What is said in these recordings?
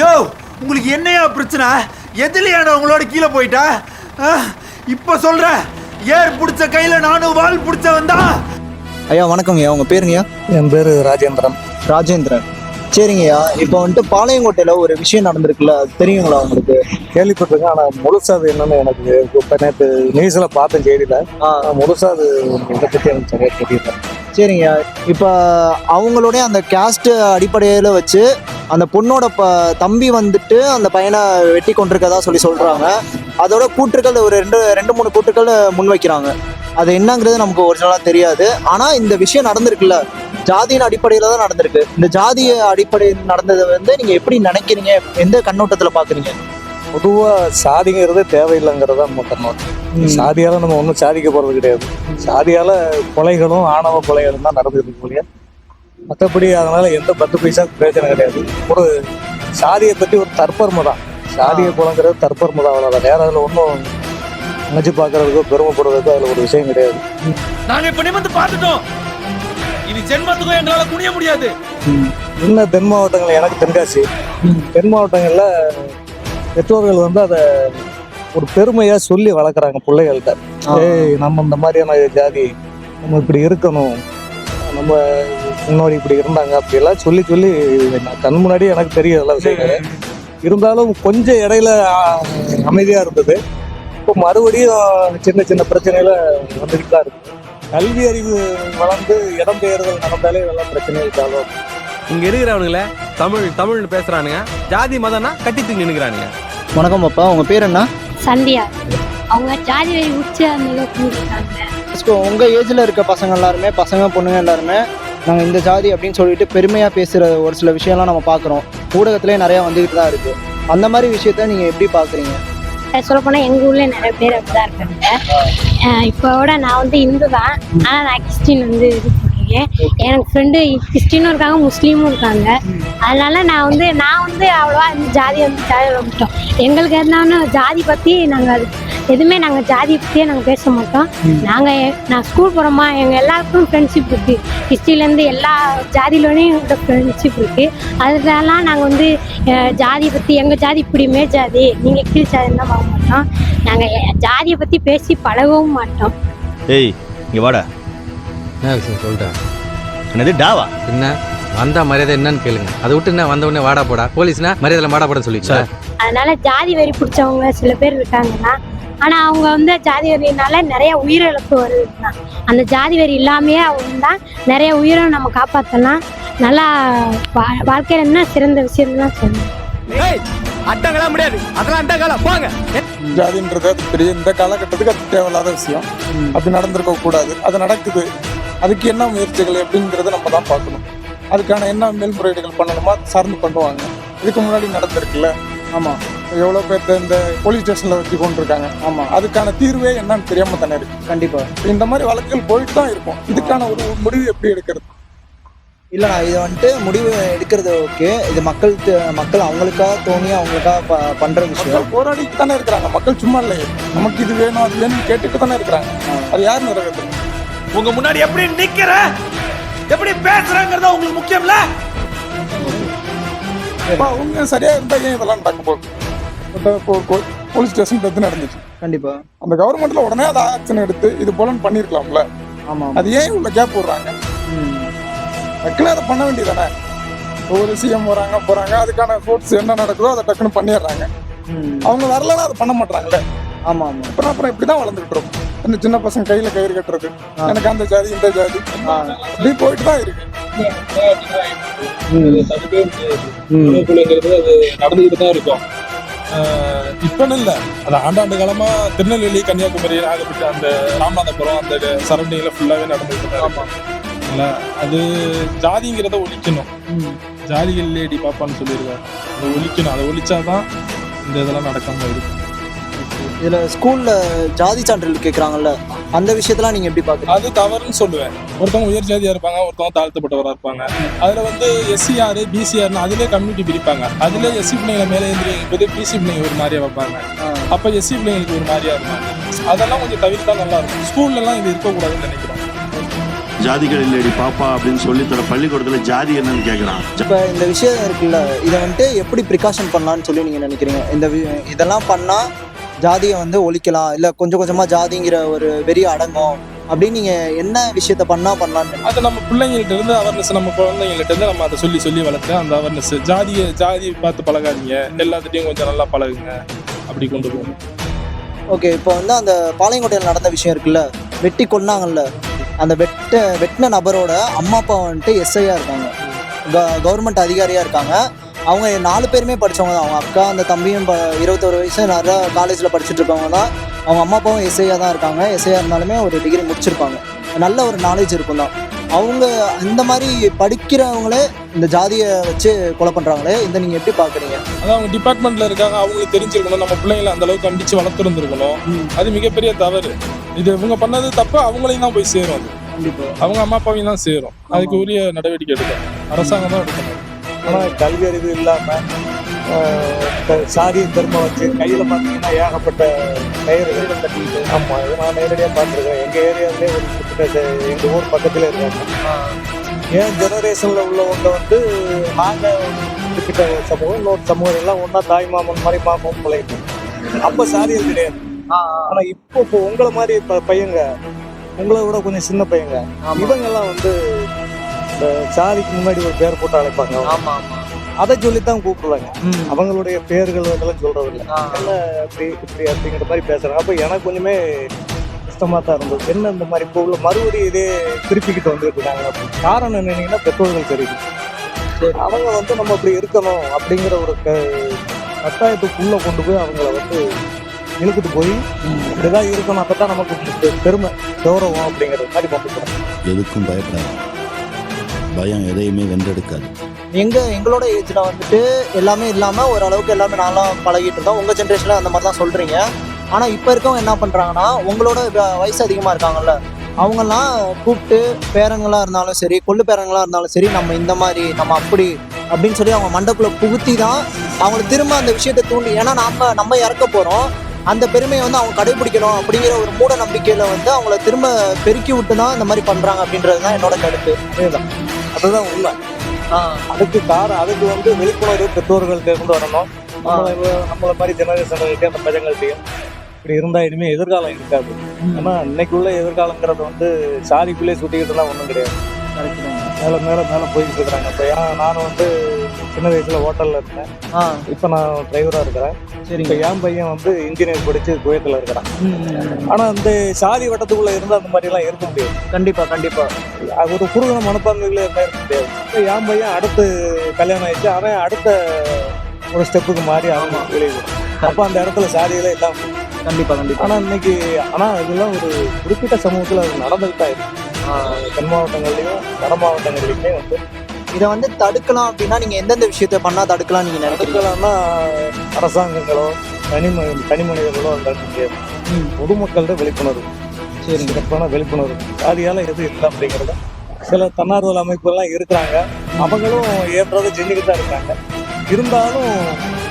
யோ உங்களுக்கு என்னையா பிரச்சனை? எதுலையாடா உங்களோட கீழே போயிட்டா? ஆ, இப்ப சொல்ற ஏர் பிடிச்ச கையில நானும் வால் பிடிச்ச வந்தா ஐயா வணக்கங்கய்யா உங்கள் பேருங்கய்யா? என் பேர் ராஜேந்திரன். ராஜேந்திரன். சரிங்கய்யா இப்போ வந்துட்டு பாளையங்கோட்டையில் ஒரு விஷயம் நடந்திருக்குல்ல அது தெரியுங்களா உங்களுக்கு? கேள்விப்பட்டிருக்கேன் ஆனால் முழுசா அது என்னன்னு எனக்கு இப்போ நேற்று நியூஸில் பார்த்தேன் செய்தியில் முழுசா அது இதை பற்றி எனக்கு சரியாக தெரியல. சரிங்க இப்போ அவங்களுடைய அந்த கேஸ்ட் அடிப்படையில் வச்சு அந்த பொண்ணோட ப தம்பி வந்துட்டு அந்த பையனை வெட்டி கொண்டிருக்கதா சொல்லி சொல்கிறாங்க அதோட கூற்றுக்கள் ஒரு ரெண்டு ரெண்டு மூணு கூற்றுக்கள் முன்வைக்கிறாங்க அது என்னங்கிறது நமக்கு ஒரிஜினலாக தெரியாது. ஆனால் இந்த விஷயம் நடந்திருக்குல்ல. ஜாதியின் அடிப்படையில் தான் நடந்திருக்கு. இந்த ஜாதிய அடிப்படையில் நடந்ததை வந்து நீங்கள் எப்படி நினைக்கிறீங்க? எந்த கண்ணோட்டத்தில் பார்க்குறீங்க பொதுவாக சாதிங்கிறது தேவையில்லைங்கிறது தான் நம்ம கண்ணோட்டம். சாதியால் நம்ம ஒன்றும் சாதிக்க போகிறது கிடையாது. சாதியால் கொலைகளும் ஆணவ கொலைகளும் தான் நடந்துருக்கு இல்லையா? மற்றபடி அதனால எந்த பத்து பைசா பிரயோஜனம் கிடையாது. ஒரு சாதியை பற்றி ஒரு தற்பர்ம தான் சாதிய குலங்கிறது தற்பர்ம தான் அவ்வளோதான் வேற அதில் ஒன்றும் நினச்சி பார்க்கறதுக்கோ பெருமைப்படுறதுக்கோ அதில் ஒரு விஷயம் கிடையாது. நாங்க இப்ப நிமிந்து பார்த்துட்டோம். இனி ஜென்மத்துக்கும் எங்களால குனிய முடியாது. இன்னும் தென் மாவட்டங்கள் எனக்கு தென்காசி. தென் மாவட்டங்களில் பெற்றோர்கள் வந்து அதை ஒரு பெருமையாக சொல்லி வளர்க்குறாங்க பிள்ளைகள்கிட்ட ஏய் நம்ம இந்த மாதிரியான ஜாதி நம்ம இப்படி இருக்கணும். நம்ம முன்னாடி இப்படி இருந்தாங்க அப்படியெல்லாம் சொல்லி சொல்லி நான் கண் முன்னாடி எனக்கு தெரியும் அதெல்லாம் விஷயங்கள். இருந்தாலும் கொஞ்சம் இடையில அமைதியாக இருந்தது. இப்போ மறுபடியும் சின்ன சின்ன பிரச்சனையில வந்துட்டு தான் இருக்கு. கல்வி அறிவு வளர்ந்து இடம்பெயர்தல் நடந்தாலே இதெல்லாம் பிரச்சனைகள் சால்வ் இங்க இருக்கிறவனுங்கள தமிழ் தமிழ்னு பேசுறானுங்க. ஜாதி மதம்னா கட்டி தூங்கி நின்னுக்கிறானுங்க. வணக்கம் அப்பா. உங்கள் பேர் என்ன? சந்தியா. அவங்க ஜாதி வரி உச்சி அந்த ஸோ உங்கள் ஏஜில் இருக்க பசங்க எல்லாருமே பசங்க பொண்ணுங்க எல்லாருமே நாங்கள் இந்த ஜாதி அப்படின்னு சொல்லிட்டு பெருமையாக பேசுகிற ஒரு சில விஷயம்லாம் நம்ம பார்க்குறோம். ஊடகத்திலே நிறையா வந்துக்கிட்டு தான் இருக்குது அந்த மாதிரி விஷயத்த நீங்கள் எப்படி பார்க்குறீங்க? சொல்லப்போனால் எங்கள் ஊரில் நிறைய பேர் அப்படிதான் இருக்காங்க. இப்போ விட நான் வந்து இந்து தான் ஆனால் நான் கிறிஸ்டின் வந்து இது பண்ணிருக்கேன் எனக்கு ஃப்ரெண்டு கிறிஸ்டினும் இருக்காங்க முஸ்லீமும் இருக்காங்க. அதனால நான் வந்து நான் வந்து அவ்வளோவா இந்த ஜாதி வந்து ஜாதி விட்டோம் எங்களுக்கு எதுனாலும் ஜாதி பத்தி நாங்க அது எதுவுமே நாங்க ஜாதி பத்தியே நாங்க பேச மாட்டோம். நாங்க எ- நான் ஸ்கூல் போறோமா எங்க எல்லாருக்கும் ஃப்ரெண்ட்ஷிப் இருக்கு. ஹிஸ்ட்ரில இருந்து எல்லா ஜாதியிலோடையும் இந்த ஃப்ரெண்ட்ஷிப் இருக்கு. அதனாலாம் நாங்க வந்து ஜாதியை பத்தி எங்க ஜாதி இப்படி மேல் ஜாதி நீங்க கீழ் ஜாதின்னு தான் பார்க்க மாட்டோம். நாங்க எ- ஜாதியை பத்தி பேசி பழகவும் மாட்டோம். ஏய் இங்க வாடா. என்ன விஷயம் சொல்றேன் என்னது டாவா? என்ன? வந்தா மரியாதை என்னன்னு கேளுங்க. அதை விட்டு என்ன வந்த உடனே வாடா போடா? போலீஸ்னா மரியாதை வாடா போட சொல்லிச்சா அதனால ஜாதி வெறி பிடிச்சவங்க சில பேர் இருக்காங்கன்னா ஆனா அவங்க வந்து ஜாதி வெறினால நிறைய உயிரிழப்பு வருதுன்னா அந்த ஜாதி வெறி இல்லாமையே அவங்க தான் நிறைய உயிரை நம்ம காப்பாற்றலாம் நல்லா வா- வாழ்க்கையில என்ன சிறந்த விஷயம் தான் சொல்லணும். அட்டங்களா முடியாது. அதெல்லாம் அட்டங்களா போங்க. ஜாதின்றது அது பெரிய இந்த காலகட்டத்துக்கு அது தேவையில்லாத விஷயம். அப்படி நடந்திருக்க கூடாது அது நடக்குது. அதுக்கு என்ன முயற்சிகள் எப்படிங்கிறத நம்ம தான் பார்க்கணும். அதுக்கான என்ன மேல்முறையீடுகள் பண்ணணுமோ சார்ந்து பண்ணுவாங்க. இதுக்கு முன்னாடி நடந்திருக்குல்ல? ஆமாம் எவ்வளோ பேர்த்த இந்த போலீஸ் ஸ்டேஷனில் வச்சு கொண்டிருக்காங்க. ஆமாம் அதுக்கான தீர்வே என்னன்னு தெரியாம தானே இருக்கு. கண்டிப்பாக இந்த மாதிரி வழக்குகள் போயிட்டு தான் இருக்கும். இதுக்கான ஒரு முடிவு எப்படி எடுக்கிறது? இல்லைண்ணா இது வந்துட்டு முடிவு எடுக்கிறது ஓகே. இது மக்கள் மக்கள் அவங்களுக்காக தோணி அவங்களுக்காக ப பண்ணுற விஷயம். போராடிட்டு தானே இருக்கிறாங்க. மக்கள் சும்மா இல்லையே. நமக்கு இது வேணும் அது வேணும்னு கேட்டுட்டு தானே இருக்கிறாங்க. அது யார் நிறைவேற்று உங்க முன்னாடி எப்படி நிக்கிற? எப்படி பேசுறாங்கிறத உங்களுக்கு முக்கியம்ல? அப்ப அவங்க சரியா இருந்தா ஏன் இதெல்லாம் நடக்க போகுது? போலீஸ் ஸ்டேஷன் டெத்து நடந்துச்சு? கண்டிப்பாா. அந்த கவர்மெண்ட்ல உடனே அதை ஆக்ஷன் எடுத்து இது போலன்னு பண்ணிருக்கலாம்ல ஆமாம் அது ஏன் உள்ள கேப் விடுறாங்க டக்குனு அதை பண்ண வேண்டியதானே ஒவ்வொரு சிஎம் வராங்க போறாங்க அதுக்கான ஃபோர்ஸ் என்ன நடக்குதோ அதை டக்குன்னு பண்ணிடுறாங்க. அவங்க வரலன்னா அதை பண்ண மாட்டாங்களே ஆமாம் ஆமாம் அப்புறம் அப்புறம் இப்படிதான் வளர்ந்துட்டு இருக்கும். இந்த சின்ன பசங்க கையில கயிறு கட்டுறது. எனக்கு அந்த ஜாதி இந்த ஜாதி. அப்படி போயிட்டு தான் இருக்கு. நடந்துகிட்டு தான் இருக்கும் இப்பன்னு இல்லை. அது ஆண்டாண்டு காலமா திருநெல்வேலி கன்னியாகுமரி நாகப்பட்டினம் அந்த ராமநாதபுரம் அந்த சரௌண்டிங்ல ஃபுல்லாவே நடந்துகிட்டு தான் இருக்கும் இல்ல அது ஜாதிங்கிறத ஒழிக்கணும். ஜாதிகள் லேடி பாப்பான்னு சொல்லியிருக்காரு அதை ஒழிக்கணும். அதை ஒழிச்சாதான் இந்த இதெல்லாம் நடக்காம இருக்கும். இதில் ஸ்கூலில் ஜாதி சான்றிதழ் கேட்குறாங்கல்ல அந்த விஷயத்தெல்லாம் நீங்கள் எப்படி பார்க்குறீங்க அது தவறுன்னு சொல்லுவேன். ஒருத்தவங்க உயர் ஜாதியா இருப்பாங்க ஒருத்தவங்க தாழ்த்தப்பட்டவரா இருப்பாங்க. அதுல வந்து எஸ்சிஆர் பிசிஆர்னு அதுலயே கம்யூனிட்டி பிரிப்பாங்க. அதுல எஸ்சி பிள்ளைங்களை மேலே எழுந்திரிக்கும் பிசி பிள்ளைங்க ஒரு மாதிரியா வைப்பாங்க. அப்ப எஸ்சி பிள்ளைங்களுக்கு ஒரு மாதிரியா இருப்பாங்க. அதெல்லாம் கொஞ்சம் தவிர்த்தா நல்லா இருக்கும். ஸ்கூல்ல எல்லாம் இது இருக்கக்கூடாதுன்னு நினைக்கிறோம் ஜாதிகள் இல்லடி பாப்பா அப்படின்னு சொல்லி தர பள்ளிக்கூடத்தில் ஜாதி என்னன்னு கேட்குறான் இப்போ இந்த விஷயம் இருக்குல்ல இதை வந்துட்டு எப்படி ப்ரிகாஷன் பண்ணலாம்னு சொல்லி நீங்கள் நினைக்கிறீங்க? இந்த வி- இதெல்லாம் பண்ணால் ஜாதியை வந்து ஒழிக்கலாம் இல்லை கொஞ்சம் கொஞ்சமாக ஜாதிங்கிற ஒரு வெறி அடங்கும். அப்படின்னு நீங்கள் என்ன விஷயத்த பண்ணால் பண்ணலான்னு அது நம்ம பிள்ளைங்கள்ட்ட இருந்து அவேர்னஸ் நம்ம குழந்தைங்கள்ட்ட இருந்து நம்ம அதை சொல்லி சொல்லி வளர்த்து அந்த அவேர்னஸ் ஜாதியை ஜாதியை பார்த்து பழகாதீங்க. எல்லாத்துட்டையும் கொஞ்சம் நல்லா பழகுங்க. அப்படி கொண்டு போகணும். ஓகே இப்போ வந்து அந்த பாளையங்கோட்டையில் நடந்த விஷயம் இருக்குல்ல வெட்டி கொன்னாங்கல்ல அந்த வெட்ட வெட்டின நபரோட அம்மா அப்பா வந்துட்டு எஸ்ஐயாக இருக்காங்க. கவர்மெண்ட் அதிகாரியாக இருக்காங்க. அவங்க நாலு பேருமே படித்தவங்க தான். அவங்க அக்கா அந்த தம்பியும் ப இருபத்தொரு வயசு நிறையா காலேஜில் படிச்சுட்டு இருக்கவங்க தான். அவங்க அம்மா அப்பாவும் எஸ்ஐயாக தான் இருக்காங்க. எஸ்ஐயாக இருந்தாலுமே ஒரு டிகிரி முடிச்சிருப்பாங்க. நல்ல ஒரு நாலேஜ் இருக்கும் தான். அவங்க இந்த மாதிரி படிக்கிறவங்களே இந்த ஜாதியை வச்சு கொலை பண்ணுறாங்களே இந்த நீங்கள் எப்படி பார்க்குறீங்க? அதான் அவங்க டிபார்ட்மெண்ட்ல இருக்காங்க. அவங்களுக்கு தெரிஞ்சிருக்கணும். நம்ம பிள்ளைங்களை அந்த அளவுக்கு கண்டிச்சு வளர்த்துருந்துருக்கணும். அது மிகப்பெரிய தவறு. இது இவங்க பண்ணது தப்பு அவங்களையும் தான் போய் சேரும் அது. கண்டிப்பாக அவங்க அம்மா அப்பாவையும் தான் சேரும். அதுக்கு உரிய நடவடிக்கை எடுக்கணும். அரசாங்கம் தான் எடுக்கணும். ஆனால் கல்வி அறிவு இல்லாமல் சாதியை திரும்ப வச்சு கையில் பார்த்தீங்கன்னா ஏகப்பட்ட கட்டிட்டு ஆமாம் இது நான் நேரடியாக பார்த்துருக்கேன். எங்கள் ஏரியாவிலே ஒரு குறிப்பிட்ட எங்கள் ஊர் பக்கத்தில் இருக்காங்க. என் ஜெனரேஷனில் உள்ளவங்க வந்து நாங்கள் குறிப்பிட்ட சமூகம் இன்னொரு சமூகம் எல்லாம் ஒன்றா தாய் மாமன் மாதிரி மாமன் பிள்ளைங்க. அப்போ சாதிகள் கிடையாது. ஆனால் இப்போ இப்போ உங்களை மாதிரி இப்போ பையங்க உங்களை விட கொஞ்சம் சின்ன பையங்க இவங்கெல்லாம் வந்து இந்த சாதிக்கு முன்னாடி ஒரு பேர் போட்டு அழைப்பாங்க ஆமாம் ஆமாம் அதை சொல்லித்தான் கூப்பிடுறாங்க அவங்களுடைய பேர்கள் அதெல்லாம் சொல்றது இல்லை அப்படி இப்படி அப்படிங்கிற மாதிரி பேசுறாங்க. அப்ப எனக்கு கொஞ்சமே கஷ்டமா தான் இருந்தது. என்ன இந்த மாதிரி இப்போ உள்ள மறுபடியும் இதே திருப்பிக்கிட்டு வந்துட்டு இருக்காங்க. அப்படின்னு. காரணம் என்னன்னீங்கன்னா பெற்றோர்கள் தெரியும் அவங்க வந்து நம்ம அப்படி இருக்கணும் அப்படிங்கிற ஒரு க கட்டாயத்துக்குள்ள கொண்டு போய் அவங்கள வந்து இழுத்துட்டு போய் இப்படிதான் இருக்கணும். அப்பதான் நமக்கு பெருமை கௌரவம் அப்படிங்கிற மாதிரி போறாங்க எதுக்கும் பயப்படாது பயம் எதையுமே வென்றெடுக்காது. எங்க எங்களோட ஏஜ்ல வந்துட்டு எல்லாமே இல்லாம ஓரளவுக்கு எல்லாமே நான்லாம் பழகிட்டு இருந்தோம். உங்க ஜென்ரேஷன்ல அந்த மாதிரி தான் சொல்றீங்க. ஆனா இப்ப இருக்கவங்க என்ன பண்றாங்கன்னா உங்களோட வயசு அதிகமா இருக்காங்கல்ல அவங்கெல்லாம் கூப்பிட்டு பேரங்களா இருந்தாலும் சரி கொள்ளு பேரங்களா இருந்தாலும் சரி நம்ம இந்த மாதிரி நம்ம அப்படி அப்படின்னு சொல்லி அவங்க மண்டக்குள்ள புகுத்தி தான் அவங்களுக்கு திரும்ப அந்த விஷயத்தை தூண்டி ஏன்னா நம்ம நம்ம இறக்க போறோம். அந்த பெருமையை வந்து அவங்க கடைபிடிக்கணும் அப்படிங்கிற ஒரு மூட நம்பிக்கையில வந்து அவங்கள திரும்ப பெருக்கி விட்டு தான் இந்த மாதிரி பண்றாங்க அப்படின்றது தான் என்னோட கருத்து. அதேதான் அதுதான் உண்மை. அதுக்கு காரணம் அதுக்கு வந்து விழிப்புணர்வு பெற்றோர்கள்ட்ட இருந்து வரணும். நம்மள மாதிரி ஜெனரேஷன்கிட்ட அந்த பஜங்கள்ட்டையும் இப்படி இருந்தா இனிமே எதிர்காலம் இருக்காது. ஏன்னா இன்னைக்கு உள்ள எதிர்காலங்கிறது வந்து சாதிக்குள்ளே சுட்டிக்கிட்டு தான் ஒன்றும் கிடையாது மேல மேல மேல போய்கிட்டு இருக்கிறாங்க. இப்போ ஏன் நான் வந்து சின்ன வயசுல ஹோட்டல்ல இருந்தேன். இப்போ நான் டிரைவரா இருக்கிறேன். இப்போ என் பையன் வந்து இன்ஜினியர் படிச்சு குவைத்தில் இருக்கிறான். ஆனா இந்த சாதி வட்டத்துக்குள்ள இருந்தா அந்த மாதிரி எல்லாம் இருக்க முடியாது. கண்டிப்பா கண்டிப்பா. அது ஒரு குறுகின மனப்பான்மைகளே இருந்தா இருக்க முடியாது. இப்போ என் பையன் அடுத்து கல்யாணம் ஆயிடுச்சு. அவன் அடுத்த ஒரு ஸ்டெப்புக்கு மாறி அவங்க வெளியே அப்போ அந்த இடத்துல சாதிகளே எல்லாம் கண்டிப்பா கண்டிப்பா. ஆனா இன்னைக்கு ஆனா இதெல்லாம் ஒரு குறிப்பிட்ட சமூகத்துல அது நடந்துகிட்டு இருக்கு. தென் மாவட்டங்கள்லயும் வட மாவட்டங்கள்லயுமே வந்து இதை வந்து தடுக்கலாம் அப்படின்னா நீங்க எந்தெந்த விஷயத்த பண்ணா தடுக்கலாம் நீங்க நினைக்கிறீங்க? தடுக்கலாம்னா அரசாங்கங்களோ தனி ம- தனி மனிதர்களோ அந்த பொதுமக்கள்கிட்ட விழிப்புணர்வு. சரிங்க. சிறப்பான விழிப்புணர்வு. சாதியால எது இல்லை அப்படிங்கிறத. சில தன்னார்வல அமைப்புகள்லாம் இருக்கிறாங்க. அவங்களும் ஏற்றதை செஞ்சுக்கிட்டு தான் இருக்காங்க. இருந்தாலும்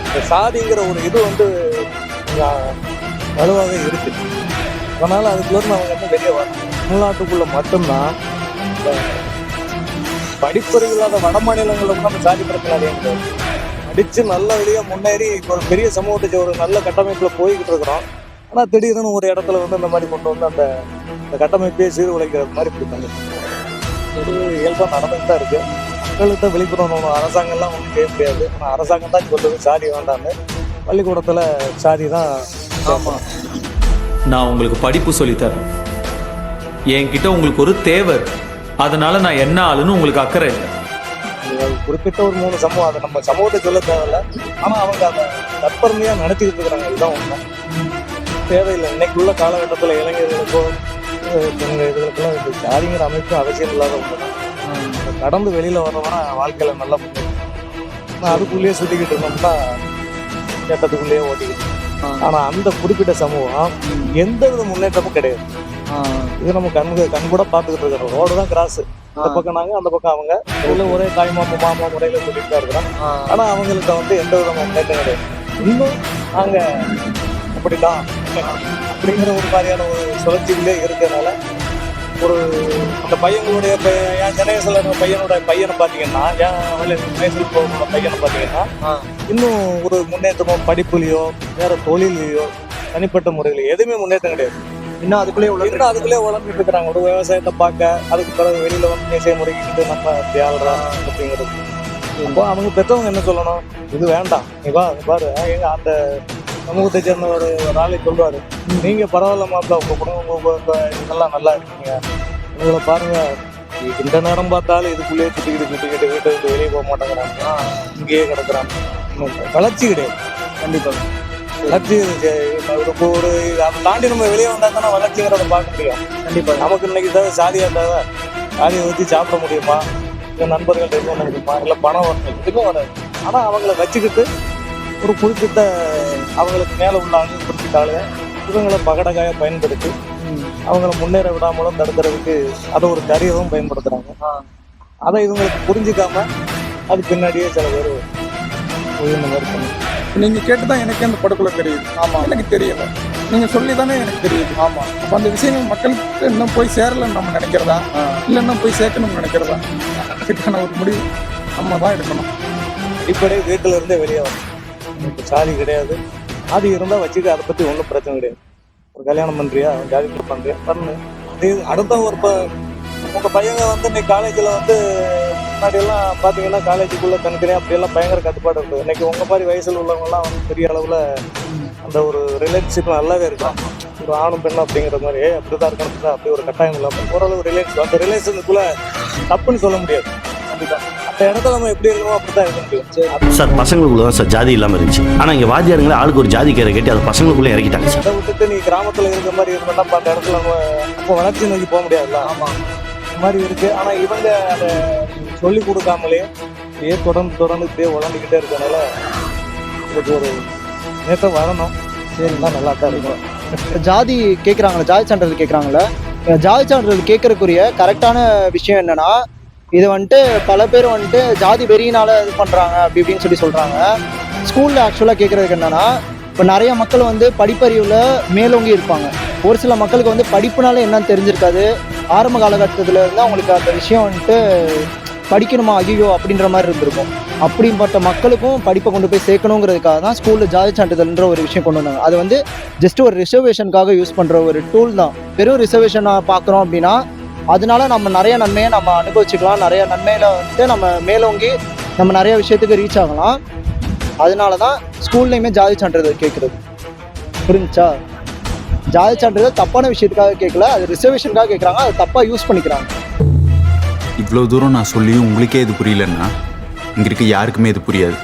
இந்த சாதிங்கிற ஒரு இது வந்து வலுவாக இருக்கு. அதனால அதுக்குள்ள அவங்க வந்து வெளியே வரணும். தமிழ்நாட்டுக்குள்ள மட்டும்தான் படிப்பறிவு இல்லாத வட மாநிலங்களில் கூட நம்ம சாதி பிரச்சனை அதிகம் படித்து நல்ல வழியாக முன்னேறி இப்போ ஒரு பெரிய சமூகத்தை ஒரு நல்ல கட்டமைப்பில் போய்கிட்டு இருக்கிறோம். ஆனால் திடீர்னு ஒரு இடத்துல வந்து இந்த மாதிரி கொண்டு வந்து அந்த இந்த கட்டமைப்பே சீர்குலைக்கிற மாதிரி இப்படி இயல்பாக ஒரு நடந்துட்டு தான் இருக்குது மக்கள்கிட்ட விழிப்புணர்வு அரசாங்கம்லாம் ஒன்றும் செய்ய முடியாது. ஆனால் அரசாங்கம் தான் சொல்லுது சாதி வேண்டாம்னு. பள்ளிக்கூடத்தில் சாதி தான் ஆமாம் நான் உங்களுக்கு படிப்பு சொல்லித்தரேன் என்கிட்ட உங்களுக்கு ஒரு தேவை அதனால நான் என்ன ஆளுன்னு உங்களுக்கு அக்கறை இல்லை. குறிப்பிட்ட ஒரு மூணு சமூகம் அதை நம்ம சமூகத்தை சொல்ல தேவையில்ல. ஆனா அவங்க அதை தற்பெருமையா நடத்திக்கிட்டு இருக்கிறாங்க. இதுதான் உண்மை. தேவையில்லை. இன்னைக்கு உள்ள காலகட்டத்தில் இளைஞர்களுக்கோ அஹ், பெண்கள் இதுகளுக்கெல்லாம் இந்த ஜாதிங்கிற அமைப்பு அவசியம் இல்லாத ஒண்ணுதான் அதை கடந்து வெளியில வரவனா வாழ்க்கையில நல்லா ஆனா அதுக்குள்ளேயே சுத்திக்கிட்டு இருந்தோம்னா கேட்டதுக்குள்ளேயே ஓட்டிக்கிட்டு இருக்கோம். ஆனா அந்த குறிப்பிட்ட சமூகம் எந்த வித முன்னேற்றமும் கிடையாது. இது நம்ம கண் கண் கூட பார்த்துக்கிட்டு இருக்கிறோம். ரோடு தான் கிராஸ் இந்த பக்கம் நாங்க அந்த பக்கம் அவங்க. உள்ள ஒரே தாய் மாமா மாமா முறையில சொல்லிட்டு தான் இருக்கிறோம். ஆனா அவங்களுக்கு வந்து எந்த வித முன்னேற்றம் கிடையாது. இன்னும் நாங்க அப்படிதான் அப்படிங்கிற ஒரு மாதிரியான ஒரு சுழற்சிகளே இருக்கிறதுனால ஒரு அந்த பையங்களுடைய என் ஜெனரேஷன்ல பையனோட பையனை பார்த்தீங்கன்னா என் வயசில் போகிற பையனை பார்த்தீங்கன்னா இன்னும் ஒரு முன்னேற்றமோ படிப்புலையோ வேற தொழிலையோ தனிப்பட்ட முறையில எதுவுமே முன்னேற்றம் கிடையாது. இன்னும் அதுக்குள்ளே இன்னும் அதுக்குள்ளே வளர்ந்துட்டு இருக்கிறாங்க. ஒரு விவசாயத்தை பார்க்க அதுக்கு பிறகு வெளியில வந்து மீசையை முறைக்கிட்டு நம்ம தேவைடா அப்படிங்கிறது. இப்போ அவங்க பெற்றவங்க என்ன சொல்லணும்? இது வேண்டாம். நீ வா பாரு. எங்க அந்த சமூகத்தை சேர்ந்த ஒரு ஒரு ஆளை சொல்றாரு நீங்க பரவாயில்ல மாப்பிள்ள உங்க குடும்பம் இதெல்லாம் நல்லா இருக்கீங்க. உங்களை பாருங்க. இந்த நேரம் பார்த்தாலும் இதுக்குள்ளேயே சுத்திக்கிட்டு சுத்திக்கிட்டு வீட்டை விட்டு வெளியே போக மாட்டேங்கிறாங்க. இங்கேயே கிடக்குறாங்க. வளர்ச்சி கிடையாது. கண்டிப்பாக வளர்ச்சி இது ஒரு அதை தாண்டி நம்ம வெளியே வந்தா தானே வளர்ச்சிங்கிறத பார்க்க முடியும். கண்டிப்பா. நமக்கு இன்னைக்கு தேவை சாதியா தேவை. சாதியை வச்சு சாப்பிட முடியுமா? இல்லை நண்பர்கள்ட்ட எதுவும் முடியுமா இல்லை பணம் வரணும் எதுவும் வராது. ஆனால் அவங்கள வச்சுக்கிட்டு ஒரு குறிப்பிட்ட அவங்களுக்கு மேலே உள்ள ஆளு குறிப்பிட்ட ஆளு இவங்களை பகடகாய பயன்படுத்தி அவங்கள முன்னேற விடாமலும் தடுக்கிறதுக்கு அதை ஒரு கருவியும் பயன்படுத்துறாங்க. அதை இவங்களுக்கு புரிஞ்சுக்காம அது பின்னாடியே சில பேர் உயர்ந்த மாதிரி பண்ணுங்க நீங்க கேட்டுதான் எனக்கே அந்த படக்குள்ள தெரியுது. ஆமா. எனக்கு தெரியல. நீங்க சொல்லி தானே எனக்கு தெரியுது. ஆமா. அப்ப அந்த விஷயங்கள் மக்களுக்கு இன்னும் போய் சேரலன்னு நம்ம நினைக்கிறதா? இல்ல இன்னும் போய் சேர்க்கணும்னு நினைக்கிறதா? அதுக்கான ஒரு முடிவு நம்ம தான் எடுக்கணும். அடிப்படை வீட்டுல இருந்தே வெளியே வரணும் இப்போ சாதி கிடையாது. அது இருந்தால் வச்சுக்க அதை பற்றி ஒன்றும் பிரச்சனை கிடையாது. ஒரு கல்யாணம் பண்ணுறியா ஜாதி பண்ணுறியா பண்ணு. அடுத்த ஒரு இப்போ உங்கள் பையங்க வந்து இன்னைக்கு காலேஜில் வந்து முன்னாடி எல்லாம் பார்த்தீங்கன்னா காலேஜுக்குள்ளே தனித்தனியாக அப்படியெல்லாம் பயங்கர கட்டுப்பாடு இருக்குது இன்னைக்கு உங்கள் மாதிரி வயசில் உள்ளவங்கலாம் வந்து பெரிய அளவில் அந்த ஒரு ரிலேஷன்ஷிப் நல்லாவே இருக்கும் ஒரு ஆணும் பெண்ணும் அப்படிங்கிற மாதிரி "ஏய், அப்படிதான் இருக்கணும் அப்படி ஒரு கட்டாயம் இல்லாமல் ஓரளவு ரிலேஷன் அந்த ரிலேஷனுக்குள்ளே தப்புன்னு சொல்ல முடியாது. கண்டிப்பாக அந்த இடத்துல நம்ம எப்படி இருக்கணும் அப்படி தான் இருக்க முடியும். சார். பசங்களுக்குள்ள தான் சார் ஜாதி இல்லாமல் இருந்துச்சு. ஆனால் இங்கே வாத்தியாருங்களே ஆளுக்கு ஒரு ஜாதி கயிறை கட்டி அதை பசங்களுக்குள்ளே இறக்கிட்டாங்க சார். அதை விட்டுட்டு நீ கிராமத்துல இருக்கிற மாதிரி இருந்தா அப்ப அந்த இடத்துல நம்ம அப்போ வளர்ச்சி நோக்கி போக முடியாதுல்ல? ஆமா. இந்த மாதிரி இருக்கு. ஆனா இவங்க அதை சொல்லி கொடுக்காமலே இப்படியே தொடர்ந்து தொடர்ந்து இப்படியே வளர்ந்துக்கிட்டே இருக்கனால இதுக்கு ஒரு நேற்றம் வரணும். சரிங்களா நல்லா தான் இருக்கும். ஜாதி கேட்குறாங்களே ஜாதி சான்றிதழ் கேட்குறாங்களே ஜாதி சான்றிதழ் கேட்கறக்குரிய கரெக்டான விஷயம் என்னன்னா இது வந்துட்டு பல பேர் வந்துட்டு ஜாதி வெறியினால இது பண்ணுறாங்க அப்படி இப்படின்னு சொல்லி சொல்கிறாங்க ஸ்கூலில் ஆக்சுவலாக கேட்குறதுக்கு என்னன்னா இப்போ நிறைய மக்கள் வந்து படிப்பறிவில் மேலோங்கி இருப்பாங்க. ஒரு சில மக்களுக்கு வந்து படிப்புனால என்னன்னு தெரிஞ்சிருக்காது. ஆரம்ப காலகட்டத்தில் இருந்து அவங்களுக்கு அந்த விஷயம் வந்துட்டு படிக்கணுமா? ஐயோ அப்படின்ற மாதிரி இருந்திருக்கும். அப்படிப்பட்ட மக்களுக்கும் படிப்பை கொண்டு போய் சேர்க்கணுங்கிறதுக்காக தான் ஸ்கூலில் ஜாதி சான்றிதழ்ன்ற ஒரு விஷயம் கொண்டு வந்தாங்க. அது வந்து ஜஸ்ட் ஒரு ரிசர்வேஷனுக்காக யூஸ் பண்ணுற ஒரு டூல் தான். வெறும் ரிசர்வேஷனாக பார்க்குறோம் அப்படின்னா அதனால நம்ம நிறைய நன்மையை நம்ம அனுபவிச்சுக்கலாம். நிறைய நன்மையில் வந்து நம்ம மேலோங்கி நம்ம நிறைய விஷயத்துக்கு ரீச் ஆகலாம். அதனால தான் ஸ்கூல்லையுமே ஜாதி சான்றிதழ் கேட்குறது. புரிஞ்சா ஜாதி சான்றிதழ் தப்பான விஷயத்துக்காக கேட்கல. அது ரிசர்வேஷனுக்காக கேட்குறாங்க. அதை தப்பாக யூஸ் பண்ணிக்கிறாங்க. இவ்வளோ தூரம் நான் சொல்லியும் உங்களுக்கே இது புரியலன்னா இங்கே இருக்க யாருக்குமே இது புரியாது.